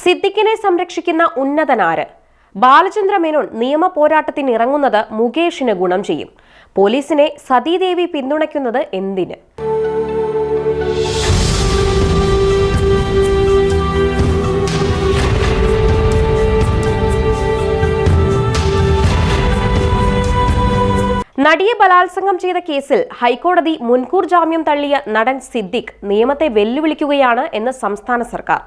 സിദ്ദിഖിനെ സംരക്ഷിക്കുന്ന ഉന്നതനാര്? ബാലചന്ദ്ര മേനോൻ നിയമ പോരാട്ടത്തിന് ഇറങ്ങുന്നത് മുകേഷിന് ഗുണം ചെയ്യും. പോലീസിനെ സതീദേവി പിന്തുണയ്ക്കുന്നത് എന്തിന്? നടിയെ ബലാത്സംഗം ചെയ്ത കേസിൽ ഹൈക്കോടതി മുൻകൂർ ജാമ്യം തള്ളിയ നടൻ സിദ്ദിഖ് നിയമത്തെ വെല്ലുവിളിക്കുകയാണ് എന്ന് സംസ്ഥാന സർക്കാർ.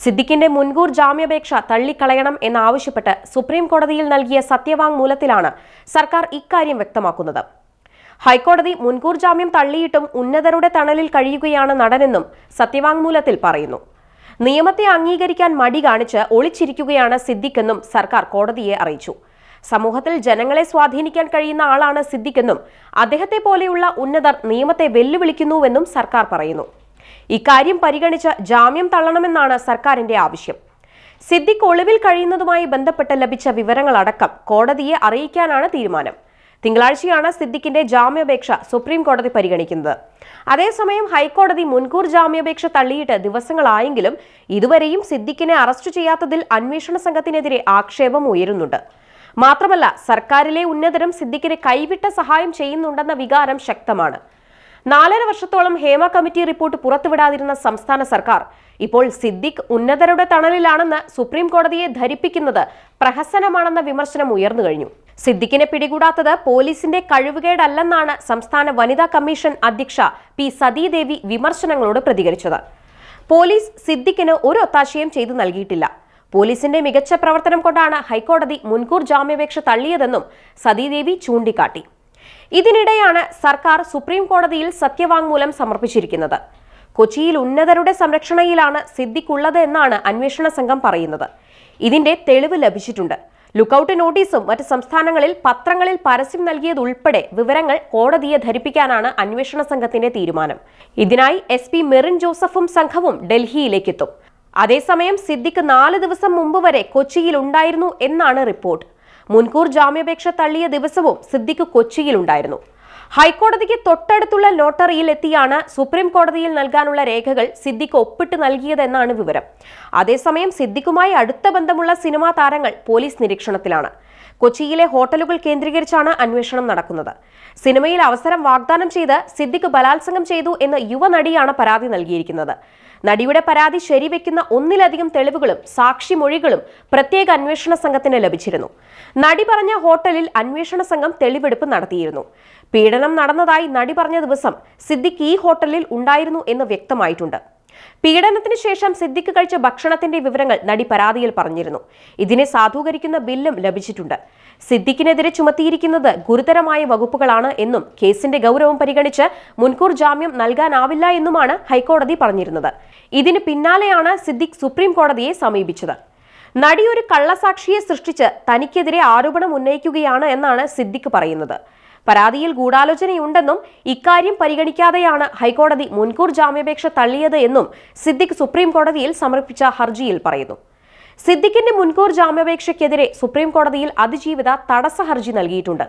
സിദ്ദിഖിന്റെ മുൻകൂർ ജാമ്യാപേക്ഷ തള്ളിക്കളയണം എന്നാവശ്യപ്പെട്ട് സുപ്രീം കോടതിയിൽ നൽകിയ സത്യവാങ്മൂലത്തിലാണ് സർക്കാർ ഇക്കാര്യം വ്യക്തമാക്കുന്നത്. ഹൈക്കോടതി മുൻകൂർ ജാമ്യം തള്ളിയിട്ടും ഉന്നതരുടെ തണലിൽ കഴിയുകയാണ് നടനെന്നും സത്യവാങ്മൂലത്തിൽ പറയുന്നു. നിയമത്തെ അംഗീകരിക്കാൻ മടി കാണിച്ച് ഒളിച്ചിരിക്കുകയാണ് സിദ്ദിഖെന്നും സർക്കാർ കോടതിയെ അറിയിച്ചു. സമൂഹത്തിൽ ജനങ്ങളെ സ്വാധീനിക്കാൻ കഴിയുന്ന ആളാണ് സിദ്ദിഖെന്നും അദ്ദേഹത്തെ പോലെയുള്ള ഉന്നതർ നിയമത്തെ വെല്ലുവിളിക്കുന്നുവെന്നും സർക്കാർ പറയുന്നു. ഇക്കാര്യം പരിഗണിച്ച് ജാമ്യം തള്ളണമെന്നാണ് സർക്കാരിന്റെ ആവശ്യം. സിദ്ദിഖ് ഒളിവിൽ കഴിയുന്നതുമായി ബന്ധപ്പെട്ട് ലഭിച്ച വിവരങ്ങളടക്കം കോടതിയെ അറിയിക്കാനാണ് തീരുമാനം. തിങ്കളാഴ്ചയാണ് സിദ്ദിഖിന്റെ ജാമ്യാപേക്ഷ സുപ്രീം കോടതി പരിഗണിക്കുന്നത്. അതേസമയം ഹൈക്കോടതി മുൻകൂർ ജാമ്യാപേക്ഷ തള്ളിയിട്ട് ദിവസങ്ങളായെങ്കിലും ഇതുവരെയും സിദ്ദിഖിനെ അറസ്റ്റ് ചെയ്യാത്തതിൽ അന്വേഷണ സംഘത്തിനെതിരെ ആക്ഷേപം ഉയരുന്നുണ്ട്. മാത്രമല്ല സർക്കാരിലെ ഉന്നതരും സിദ്ദിഖിനെ കൈവിട്ട സഹായം ചെയ്യുന്നുണ്ടെന്ന വികാരം ശക്തമാണ്. നാലര വർഷത്തോളം ഹേമ കമ്മിറ്റി റിപ്പോർട്ട് പുറത്തുവിടാതിരുന്ന സംസ്ഥാന സർക്കാർ ഇപ്പോൾ സിദ്ദിഖ് ഉന്നതരുടെ തണലിലാണെന്ന് സുപ്രീം കോടതിയെ ധരിപ്പിക്കുന്നത് പ്രഹസനമാണെന്ന വിമർശനം ഉയർന്നു കഴിഞ്ഞു. സിദ്ദിഖിനെ പിടികൂടാത്തത് പോലീസിന്റെ കഴിവുകേടല്ലെന്നാണ് സംസ്ഥാന വനിതാ കമ്മീഷൻ അധ്യക്ഷ പി സതീദേവി വിമർശനങ്ങളോട് പ്രതികരിച്ചത്. പോലീസ് സിദ്ദിഖിന് ഒരു ഒത്താശയും ചെയ്തു നൽകിയിട്ടില്ല. പോലീസിന്റെ മികച്ച പ്രവർത്തനം കൊണ്ടാണ് ഹൈക്കോടതി മുൻകൂർ ജാമ്യാപേക്ഷ തള്ളിയതെന്നും സതീദേവി ചൂണ്ടിക്കാട്ടി. ഇതിനിടെയാണ് സർക്കാർ സുപ്രീം കോടതിയിൽ സത്യവാങ്മൂലം സമർപ്പിച്ചിരിക്കുന്നത്. കൊച്ചിയിൽ ഉന്നതരുടെ സംരക്ഷണയിലാണ് സിദ്ദിഖുള്ളത് എന്നാണ് അന്വേഷണ സംഘം പറയുന്നത്. ഇതിന്റെ തെളിവ് ലഭിച്ചിട്ടുണ്ട്. ലുക്കൌട്ട് നോട്ടീസും മറ്റ് സംസ്ഥാനങ്ങളിൽ പത്രങ്ങളിൽ പരസ്യം നൽകിയതുൾപ്പെടെ വിവരങ്ങൾ കോടതിയെ ധരിപ്പിക്കാനാണ് അന്വേഷണ സംഘത്തിന്റെ തീരുമാനം. ഇതിനായി എസ് പി മെറിൻ ജോസഫും സംഘവും ഡൽഹിയിലേക്കെത്തും. അതേസമയം സിദ്ദിഖ് നാല് ദിവസം മുമ്പ് വരെ കൊച്ചിയിൽ ഉണ്ടായിരുന്നു എന്നാണ് റിപ്പോർട്ട്. മുൻകൂർ ജാമ്യാപേക്ഷ തള്ളിയ ദിവസവും സിദ്ദിഖ് കൊച്ചിയിലുണ്ടായിരുന്നു. ഹൈക്കോടതിക്ക് തൊട്ടടുത്തുള്ള ലോട്ടറിയിൽ എത്തിയാണ് സുപ്രീം കോടതിയിൽ നൽകാനുള്ള രേഖകൾ സിദ്ദിഖ് ഒപ്പിട്ട് നൽകിയതെന്നാണ് വിവരം. അതേസമയം സിദ്ദിഖുമായി അടുത്ത ബന്ധമുള്ള സിനിമാ താരങ്ങൾ പോലീസ് നിരീക്ഷണത്തിലാണ്. കൊച്ചിയിലെ ഹോട്ടലുകൾ കേന്ദ്രീകരിച്ചാണ് അന്വേഷണം നടക്കുന്നത്. സിനിമയിൽ അവസരം വാഗ്ദാനം ചെയ്ത് സിദ്ദിഖ് ബലാത്സംഗം ചെയ്തു എന്ന് യുവനടിയാണ് പരാതി നൽകിയിരിക്കുന്നത്. നടിയുടെ പരാതി ശരിവെക്കുന്ന ഒന്നിലധികം തെളിവുകളും സാക്ഷിമൊഴികളും പ്രത്യേക അന്വേഷണ സംഘത്തിന് ലഭിച്ചിരുന്നു. നടി പറഞ്ഞ ഹോട്ടലിൽ അന്വേഷണ സംഘം തെളിവെടുപ്പ് നടത്തിയിരുന്നു. പീഡനം നടന്നതായി നടി പറഞ്ഞ ദിവസം സിദ്ദിഖ് ഈ ഹോട്ടലിൽ ഉണ്ടായിരുന്നു എന്ന് വ്യക്തമായിട്ടുണ്ട്. പീഡനത്തിന് ശേഷം സിദ്ദിഖ് കഴിച്ച ഭക്ഷണത്തിന്റെ വിവരങ്ങൾ നടി പരാതിയിൽ പറഞ്ഞിരുന്നു. ഇതിനെ സാധൂകരിക്കുന്ന ബില്ലും ലഭിച്ചിട്ടുണ്ട്. സിദ്ദിഖിനെതിരെ ചുമത്തിയിരിക്കുന്നത് ഗുരുതരമായ വകുപ്പുകളാണ് എന്നും കേസിന്റെ ഗൗരവം പരിഗണിച്ച് മുൻകൂർ ജാമ്യം നൽകാനാവില്ല എന്നുമാണ് ഹൈക്കോടതി പറഞ്ഞിരുന്നത്. ഇതിന് പിന്നാലെയാണ് സിദ്ദിഖ് സുപ്രീം കോടതിയെ സമീപിച്ചത്. നടി ഒരു കള്ളസാക്ഷിയെ സൃഷ്ടിച്ച് തനിക്കെതിരെ ആരോപണം ഉന്നയിക്കുകയാണ് എന്നാണ് സിദ്ദിഖ് പറയുന്നത്. പരാതിയിൽ ഗൂഢാലോചനയുണ്ടെന്നും ഇക്കാര്യം പരിഗണിക്കാതെയാണ് ഹൈക്കോടതി മുൻകൂർ ജാമ്യാപേക്ഷ തള്ളിയത് എന്നും സിദ്ദിഖ് സുപ്രീം കോടതിയിൽ സമർപ്പിച്ച ഹർജിയിൽ പറയുന്നു. സിദ്ദിഖിന്റെ മുൻകൂർ ജാമ്യാപേക്ഷയ്ക്കെതിരെ സുപ്രീം കോടതിയിൽ അതിജീവിത തടസ്സ ഹർജി നൽകിയിട്ടുണ്ട്.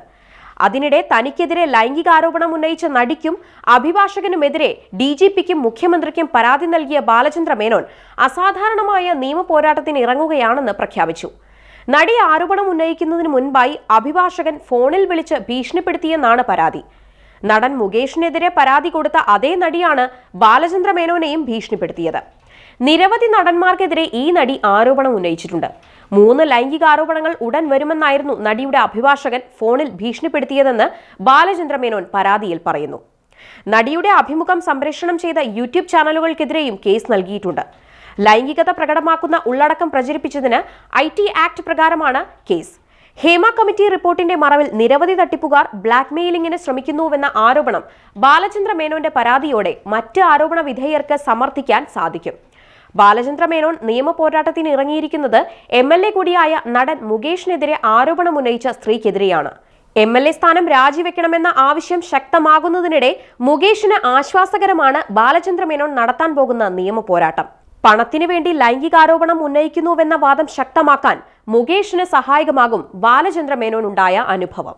അതിനിടെ തനിക്കെതിരെ ലൈംഗികാരോപണം ഉന്നയിച്ച നടിക്കും അഭിഭാഷകനുമെതിരെ ഡി ജി പിക്കും മുഖ്യമന്ത്രിക്കും പരാതി നൽകിയ ബാലചന്ദ്ര മേനോൻ അസാധാരണമായ നിയമ പോരാട്ടത്തിന് ഇറങ്ങുകയാണെന്ന് പ്രഖ്യാപിച്ചു. നടി ആരോപണം ഉന്നയിക്കുന്നതിന് മുൻപായി അഭിഭാഷകൻ ഫോണിൽ വിളിച്ച് ഭീഷണിപ്പെടുത്തിയെന്നാണ് പരാതി. നടൻ മുകേഷിനെതിരെ പരാതി കൊടുത്ത അതേ നടിയാണ് ബാലചന്ദ്ര മേനോനെയും ഭീഷണിപ്പെടുത്തിയത്. നിരവധി നടന്മാർക്കെതിരെ ഈ നടി ആരോപണം ഉന്നയിച്ചിട്ടുണ്ട്. മൂന്ന് ലൈംഗിക ആരോപണങ്ങൾ ഉടൻ വരുമെന്നായിരുന്നു നടിയുടെ അഭിഭാഷകൻ ഫോണിൽ ഭീഷണിപ്പെടുത്തിയതെന്ന് ബാലചന്ദ്ര മേനോൻ പരാതിയിൽ പറയുന്നു. നടിയുടെ അഭിമുഖം സംപ്രേഷണം ചെയ്ത യൂട്യൂബ് ചാനലുകൾക്കെതിരെയും കേസ് നൽകിയിട്ടുണ്ട്. ലൈംഗികത പ്രകടമാക്കുന്ന ഉള്ളടക്കം പ്രചരിപ്പിച്ചതിന് ഐ ടി ആക്ട് പ്രകാരമാണ് കേസ്. ഹേമ കമ്മിറ്റി റിപ്പോർട്ടിന്റെ മറവിൽ നിരവധി തട്ടിപ്പുകാർ ബ്ലാക്ക്മെയിലിംഗിന് ശ്രമിക്കുന്നുവെന്ന ആരോപണം ബാലചന്ദ്ര മേനോന്റെ പരാതിയോടെ മറ്റ് ആരോപണ വിധേയർക്ക് സമർത്ഥിക്കാൻ സാധിക്കും. ബാലചന്ദ്ര മേനോൻ നിയമ പോരാട്ടത്തിന് ഇറങ്ങിയിരിക്കുന്നത് എം എൽ എ കൂടിയായ നടൻ മുകേഷിനെതിരെ ആരോപണമുന്നയിച്ച സ്ത്രീക്കെതിരെയാണ്. എം എൽ എ സ്ഥാനം രാജിവെക്കണമെന്ന ആവശ്യം ശക്തമാകുന്നതിനിടെ മുകേഷിന് ആശ്വാസകരമാണ് ബാലചന്ദ്ര മേനോൻ നടത്താൻ പോകുന്ന നിയമ പോരാട്ടം. പണത്തിനു വേണ്ടി ലൈംഗികാരോപണം ഉന്നയിക്കുന്നുവെന്ന വാദം ശക്തമാക്കാൻ മുകേഷിന് സഹായകമാകും ബാലചന്ദ്ര മേനോനുണ്ടായ അനുഭവം.